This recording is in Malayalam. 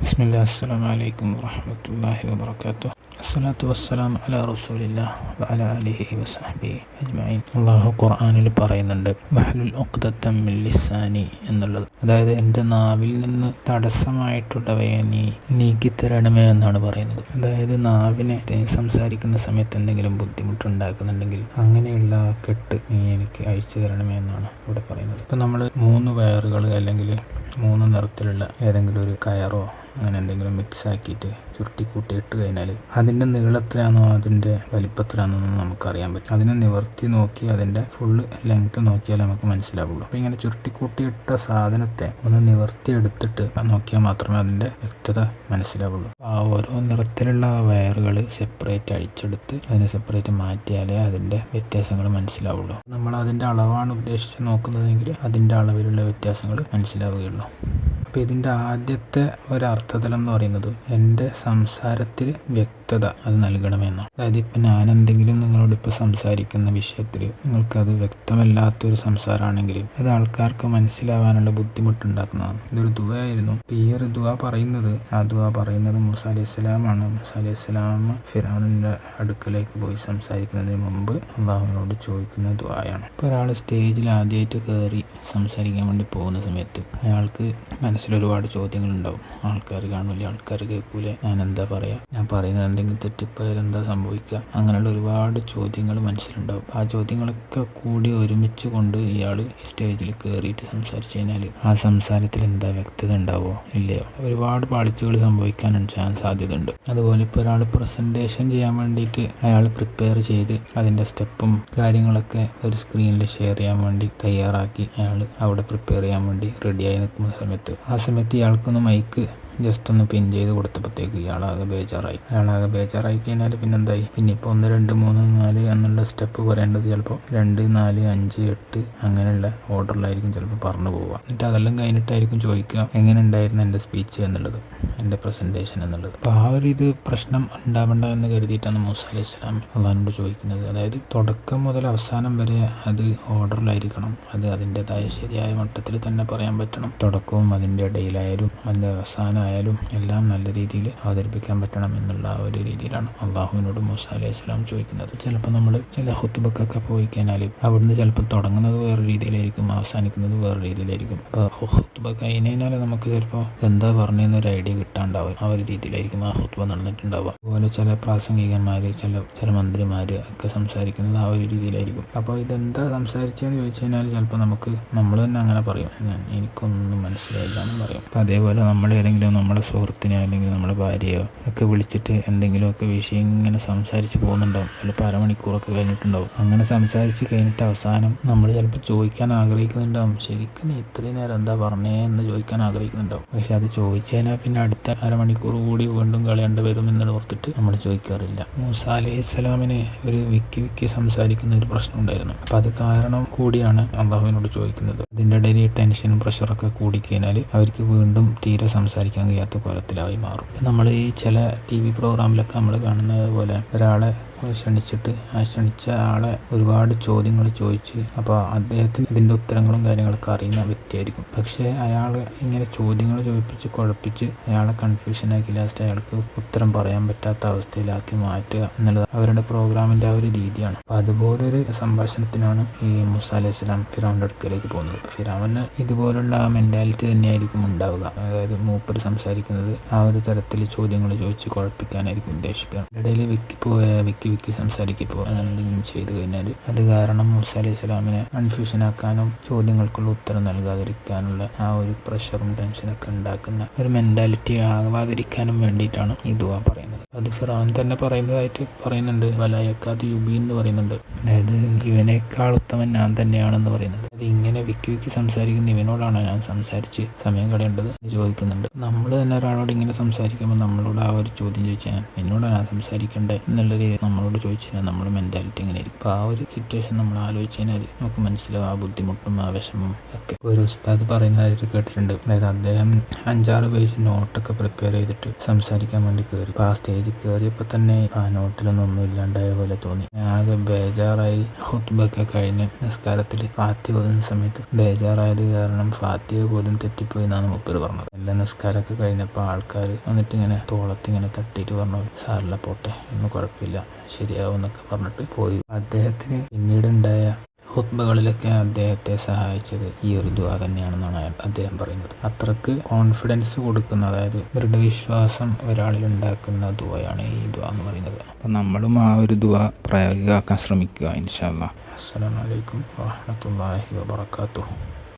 ബിസ്മില്ലാ അസ്സലാം വലൈക്കും അസ്സലാത്തു വസ്സലാം അല റസൂലില്ലാ വഅല അലിഹി വസഹബി അജ്മഈൻ. അള്ളാഹു ഖുർആനിൽ പറയുന്നുണ്ട് വഹലുൽ ഉഖ്ദത്തം മിൻ ലിസാനി എന്നുള്ളത്. അതായത് എന്റെ നാവിൽ നിന്ന് തടസ്സമായിട്ടുള്ളവയെ നീ നീക്കിത്തരണമേ എന്നാണ് പറയുന്നത്. അതായത് നാവിനെ സംസാരിക്കുന്ന സമയത്ത് എന്തെങ്കിലും ബുദ്ധിമുട്ടുണ്ടാക്കുന്നുണ്ടെങ്കിൽ അങ്ങനെയുള്ള കെട്ട് നീ എനിക്ക് അഴിച്ചു തരണമേ എന്നാണ് ഇവിടെ പറയുന്നത്. ഇപ്പം നമ്മൾ മൂന്ന് വയറുകൾ അല്ലെങ്കിൽ മൂന്ന് നിറത്തിലുള്ള ഏതെങ്കിലും ഒരു കയറോ അങ്ങനെ എന്തെങ്കിലും മിക്സ് ആക്കിയിട്ട് ചുരുട്ടിക്കൂട്ടി ഇട്ട് കഴിഞ്ഞാൽ അതിന്റെ നീളത്തിലാണോ അതിന്റെ വലിപ്പത്തിലാണോ എന്ന് നമുക്കറിയാൻ പറ്റും. അതിനെ നിവർത്തി നോക്കി അതിന്റെ ഫുള്ള് ലെങ്ത്ത് നോക്കിയാൽ നമുക്ക് മനസ്സിലാവുള്ളൂ. അപ്പോൾ ഇങ്ങനെ ചുരുട്ടിക്കൂട്ടി ഇട്ട സാധനത്തെ ഒന്ന് നിവർത്തി എടുത്തിട്ട് നോക്കിയാൽ മാത്രമേ അതിന്റെ വ്യക്തത മനസ്സിലാവുള്ളൂ. ആ ഓരോ നിറത്തിലുള്ള വയറുകൾ സെപ്പറേറ്റ് അഴിച്ചെടുത്ത് അതിനെ സെപ്പറേറ്റ് മാറ്റിയാലേ അതിന്റെ വ്യത്യാസങ്ങൾ മനസ്സിലാവുള്ളൂ. നമ്മൾ അതിന്റെ അളവാണ് ഉദ്ദേശിച്ച് നോക്കുന്നതെങ്കിൽ അതിന്റെ അളവിലുള്ള വ്യത്യാസങ്ങൾ മനസ്സിലാവുകയുള്ളൂ. അപ്പോൾ ഇതിന്റെ ആദ്യത്തെ ഒരർത്ഥതലം എന്ന് പറയുന്നത് എന്റെ സംസാരത്തിൽ വ്യക്തത അത് നൽകണമെന്നാണ്. അതായത് ഇപ്പം ഞാൻ എന്തെങ്കിലും നിങ്ങളോട് ഇപ്പോൾ സംസാരിക്കുന്ന വിഷയത്തിൽ നിങ്ങൾക്കത് വ്യക്തമല്ലാത്തൊരു സംസാരമാണെങ്കിൽ അത് ആൾക്കാർക്ക് മനസ്സിലാവാനുള്ള ബുദ്ധിമുട്ടുണ്ടാക്കുന്നതാണ്. ഇതൊരു ദുവ ആയിരുന്നു ഈ ഒരു ദുവ പറയുന്നത് ആ ദുവ പറയുന്നത് മുസ അലൈഹി സ്വലാമാണ്. മുസ അലൈഹി സ്വലാം ഫിറാനിന്റെ അടുക്കലേക്ക് പോയി സംസാരിക്കുന്നതിന് മുമ്പ് അള്ളാഹുവിനോട് ചോദിക്കുന്ന ദുആയാണ് ഇപ്പോൾ ഒരാൾ സ്റ്റേജിൽ ആദ്യമായിട്ട് കയറി സംസാരിക്കാൻ വേണ്ടി പോകുന്ന സമയത്ത് അയാൾക്ക് മനസ്സിൽ ഒരുപാട് ചോദ്യങ്ങളുണ്ടാവും. ആൾക്കാർ കാണില്ല ആൾക്കാർ കേൾക്കൂലെ ഞാൻ എന്താ പറയാ? ഞാൻ പറയുന്നത് എന്തെങ്കിലും തെറ്റിപ്പോയാൽ എന്താ സംഭവിക്കുക? അങ്ങനെയുള്ള ഒരുപാട് ചോദ്യങ്ങൾ മനസ്സിലുണ്ടാവും. ആ ചോദ്യങ്ങളൊക്കെ കൂടി ഒരുമിച്ച് കൊണ്ട് ഇയാൾ സ്റ്റേജിൽ കയറിയിട്ട് സംസാരിച്ചു കഴിഞ്ഞാൽ ആ സംസാരത്തിൽ എന്താ വ്യക്തത ഉണ്ടാവോ ഇല്ലയോ? ഒരുപാട് പാളിച്ചകൾ സംഭവിക്കാനും സാധ്യതയുണ്ട്. അതുപോലെ ഇപ്പോൾ ഒരാൾ പ്രസന്റേഷൻ ചെയ്യാൻ വേണ്ടിയിട്ട് അയാൾ പ്രിപ്പയർ ചെയ്ത് അതിന്റെ സ്റ്റെപ്പും കാര്യങ്ങളൊക്കെ ഒരു സ്ക്രീനിൽ ഷെയർ ചെയ്യാൻ വേണ്ടി തയ്യാറാക്കി അയാൾ അവിടെ പ്രിപ്പയർ ചെയ്യാൻ വേണ്ടി റെഡിയായി നിൽക്കുന്ന സമയത്ത് ആ സമയത്ത് ഇയാൾക്കൊന്ന് മൈക്ക് ജസ്റ്റ് ഒന്ന് പിൻ ചെയ്ത് കൊടുത്തപ്പോഴത്തേക്ക് ഇയാളാകെ ബേജാറായി. അയാളാകെ ബേജാറായി കഴിഞ്ഞാൽ പിന്നെ എന്തായി പിന്നെ ഇപ്പോൾ ഒന്ന് രണ്ട് മൂന്ന് നാല് എന്നുള്ള സ്റ്റെപ്പ് പറയേണ്ടത് ചിലപ്പോൾ രണ്ട് നാല് അഞ്ച് എട്ട് അങ്ങനെയുള്ള ഓർഡറിലായിരിക്കും ചിലപ്പോൾ പറഞ്ഞു പോവുക. എന്നിട്ട് അതെല്ലാം കഴിഞ്ഞിട്ടായിരിക്കും ചോദിക്കുക എങ്ങനെ ഉണ്ടായിരുന്നു എന്റെ സ്പീച്ച് എന്നുള്ളത്. എന്റെ പ്രസന്റേഷൻ എന്നുള്ളത്. അപ്പോൾ ആ ഒരു ഇത് പ്രശ്നം ഉണ്ടാവേണ്ട എന്ന് കരുതിയിട്ടാണ് മൂസ അലൈഹി സ്വലാം അള്ളഹാനോട് ചോദിക്കുന്നത്. അതായത് തുടക്കം മുതൽ അവസാനം വരെ അത് ഓർഡറിലായിരിക്കണം. അത് അതിന്റെതായ ശരിയായ മട്ടത്തിൽ തന്നെ പറയാൻ പറ്റണം. തുടക്കവും അതിന്റെ ഇടയിലായാലും അതിന്റെ അവസാനമായാലും എല്ലാം നല്ല രീതിയിൽ അവതരിപ്പിക്കാൻ പറ്റണം എന്നുള്ള ഒരു രീതിയിലാണ് അള്ളാഹുവിനോട് മൂസ അലൈഹി സ്വലാം ചോദിക്കുന്നത്. ചിലപ്പോൾ നമ്മൾ ചില ഹുത്തുബക്കൊക്കെ പോയി കഴിഞ്ഞാൽ അവിടുന്ന് ചിലപ്പോൾ തുടങ്ങുന്നത് വേറെ രീതിയിലായിരിക്കും അവസാനിക്കുന്നത് വേറെ രീതിയിലായിരിക്കും. അപ്പോൾ ഹുത്തുബ കഴിഞ്ഞാൽ നമുക്ക് ചിലപ്പോൾ എന്താ പറഞ്ഞതെന്നൊരു ഐഡിയ കിട്ടാണ്ടാവും ആ ഒരു രീതിയിലായിരിക്കും ആ ഹുത്വ നടന്നിട്ടുണ്ടാവുക. അതുപോലെ ചില പ്രാസംഗികന്മാർ ചില ചില മന്ത്രിമാർ ഒക്കെ സംസാരിക്കുന്നത് ആ ഒരു രീതിയിലായിരിക്കും. അപ്പോൾ ഇതെന്താ സംസാരിച്ചതെന്ന് ചോദിച്ചു കഴിഞ്ഞാൽ ചിലപ്പോൾ നമുക്ക് നമ്മൾ തന്നെ അങ്ങനെ പറയും. എനിക്കൊന്നും മനസ്സിലായില്ല എന്ന് പറയും. അപ്പോൾ അതേപോലെ നമ്മൾ ഏതെങ്കിലും നമ്മുടെ സുഹൃത്തിനെ അല്ലെങ്കിൽ നമ്മുടെ ഭാര്യയോ ഒക്കെ വിളിച്ചിട്ട് എന്തെങ്കിലുമൊക്കെ വിഷയം ഇങ്ങനെ സംസാരിച്ച് പോകുന്നുണ്ടാവും. ചിലപ്പോൾ അരമണിക്കൂറൊക്കെ കഴിഞ്ഞിട്ടുണ്ടാവും. അങ്ങനെ സംസാരിച്ച് കഴിഞ്ഞിട്ട് അവസാനം നമ്മൾ ചിലപ്പോൾ ചോദിക്കാൻ ആഗ്രഹിക്കുന്നുണ്ടാവും. ശരിക്കും ഇത്രയും നേരം എന്താ പറഞ്ഞേ എന്ന് ചോദിക്കാൻ ആഗ്രഹിക്കുന്നുണ്ടാവും. പക്ഷെ അത് ചോദിച്ചു കഴിഞ്ഞാൽ പിന്നെ അടുത്ത അരമണിക്കൂർ കൂടി വീണ്ടും കളയേണ്ടി വരും എന്ന് ഓർത്തിട്ട് നമ്മൾ ചോദിക്കാറില്ല. മൂസ അലൈഹി സ്വലാമിന് ഒരു വിക്കി വിക്കി സംസാരിക്കുന്ന ഒരു പ്രശ്നം ഉണ്ടായിരുന്നു. അപ്പം അത് കാരണം കൂടിയാണ് അള്ളാഹുവിനോട് ചോദിക്കുന്നത്. അതിന്റെ ഇടയിൽ ടെൻഷനും പ്രഷറൊക്കെ കൂടിക്കഴിഞ്ഞാൽ അവർക്ക് വീണ്ടും തീരെ സംസാരിക്കാൻ കഴിയാത്ത കോലത്തിലായി മാറും. നമ്മൾ ഈ ചില ടി വി പ്രോഗ്രാമിലൊക്കെ നമ്മൾ കാണുന്നത് പോലെ ഒരാളെ ക്ഷണിച്ചിട്ട് ആ ക്ഷണിച്ച ആളെ ഒരുപാട് ചോദ്യങ്ങൾ ചോദിച്ച് അപ്പോൾ അദ്ദേഹത്തിന് ഇതിന്റെ ഉത്തരങ്ങളും കാര്യങ്ങളൊക്കെ അറിയുന്ന വ്യക്തിയായിരിക്കും. പക്ഷേ അയാൾ ഇങ്ങനെ ചോദ്യങ്ങൾ ചോദിപ്പിച്ച് കുഴപ്പിച്ച് അയാളെ കൺഫ്യൂഷനാക്കി ലാസ്റ്റ് അയാൾക്ക് ഉത്തരം പറയാൻ പറ്റാത്ത അവസ്ഥയിലാക്കി മാറ്റുക എന്നുള്ളത് അവരുടെ പ്രോഗ്രാമിന്റെ ആ ഒരു രീതിയാണ്. അപ്പോൾ അതുപോലൊരു സംഭാഷണത്തിനാണ് ഈ മുസ അലൈഹി സ്വലാം ഫിറാമിന്റെ അടുക്കലേക്ക് പോകുന്നത്. ഫിറാമിന് ഇതുപോലുള്ള ആ മെന്റാലിറ്റി തന്നെയായിരിക്കും ഉണ്ടാവുക. അതായത് മൂപ്പർ സംസാരിക്കുന്നത് ആ ഒരു തരത്തിൽ ചോദ്യങ്ങൾ ചോദിച്ച് കുഴപ്പിക്കാനായിരിക്കും ഉദ്ദേശിക്കുക. ഇടയിൽ വിക്കി പോയ വിക്കി വിക്കി സംസാരിക്കപ്പോ അങ്ങനെ എന്തെങ്കിലും ചെയ്തു കഴിഞ്ഞാൽ അത് കാരണം മൂസ അലൈഹി സ്വലാമിനെ കൺഫ്യൂഷൻ ആക്കാനും ചോദ്യങ്ങൾക്കുള്ള ഉത്തരം നൽകാതിരിക്കാനുള്ള ആ ഒരു പ്രഷറും ടെൻഷനൊക്കെ ഉണ്ടാക്കുന്ന ഒരു മെന്റാലിറ്റി ആവാതിരിക്കാനും വേണ്ടിയിട്ടാണ് ഈ ദുവ പറയുന്നത്. അത് ഫിറാൻ തന്നെ പറയുന്നതായിട്ട് പറയുന്നുണ്ട് വലായക്കാത് യുബി എന്ന് പറയുന്നുണ്ട്. അതായത് ഇവനേക്കാൾ ഉത്തമൻ ഞാൻ തന്നെയാണെന്ന് പറയുന്നുണ്ട്. അത് ഇങ്ങനെ വിക്കി വിക്കി സംസാരിക്കുന്ന ഇവനോടാണ് ഞാൻ സംസാരിച്ച് സമയം കളയേണ്ടത് ചോദിക്കുന്നുണ്ട്. നമ്മൾ തന്നെ ഒരാളോട് ഇങ്ങനെ സംസാരിക്കുമ്പോൾ നമ്മളോട് ആ ഒരു ചോദ്യം ചോദിച്ചാൽ എന്നോടാണ് ഞാൻ സംസാരിക്കേണ്ടത് എന്നുള്ള രീതിയിൽ നമ്മളോട് ചോദിച്ചാൽ നമ്മുടെ മെന്റാലിറ്റി ഇങ്ങനെ ആയിരിക്കും അപ്പോൾ ആ ഒരു സിറ്റുവേഷൻ നമ്മൾ ആലോചിച്ച് കഴിഞ്ഞാൽ നമുക്ക് മനസ്സിലാവും ആ ബുദ്ധിമുട്ടും ആ വിഷമവും ഒക്കെ. ഒരു ഉസ്താദ് പറയുന്നത് കേട്ടിട്ടുണ്ട്. അതായത് അദ്ദേഹം അഞ്ചാറ് പേജ് നോട്ടൊക്കെ പ്രിപ്പയർ ചെയ്തിട്ട് സംസാരിക്കാൻ വേണ്ടി കയറി ആ സ്റ്റേജിൽ കയറിയപ്പോൾ തന്നെ ആ നോട്ടിലൊന്നും ഒന്നും ഇല്ലാണ്ടായ പോലെ തോന്നി. ആകെ ബേജാറായി. ഹുത്ബൊക്കെ കഴിഞ്ഞ് നിസ്കാരത്തിൽ പാത്തി ഓതുന്ന സമയത്ത് ബേജാറായത് കാരണം ഫാത്തിയ പോലും തെറ്റിപ്പോയി എന്നാണ് മുപ്പര് പറഞ്ഞത്. എല്ലാ നിസ്കാരമൊക്കെ കഴിഞ്ഞപ്പോൾ ആൾക്കാർ വന്നിട്ട് ഇങ്ങനെ തോളത്ത് ഇങ്ങനെ തട്ടിയിട്ട് പറഞ്ഞു സാറില്ല പോട്ടെ ഒന്നും കുഴപ്പമില്ല ശരിയാവും എന്നൊക്കെ പറഞ്ഞിട്ട് പോയി. അദ്ദേഹത്തിന് പിന്നീട് ഉണ്ടായ ഹുത്ബകളിലൊക്കെ അദ്ദേഹത്തെ സഹായിച്ചത് ഈ ഒരു ദുവ തന്നെയാണെന്നാണ് അദ്ദേഹം പറയുന്നത്. അത്രയ്ക്ക് കോൺഫിഡൻസ് കൊടുക്കുന്ന അതായത് ദൃഢവിശ്വാസം ഒരാളിൽ ഉണ്ടാക്കുന്ന ദുവയാണ് ഈ ദുവ എന്ന് പറയുന്നത്. അപ്പം നമ്മളും ആ ഒരു ദുവ പ്രായോഗികമാക്കാൻ ശ്രമിക്കുക ഇൻഷാല്ല അസ്സലാമലൈക്കും വാഹമത്തല്ലാഹി വാബർക്കാത്തു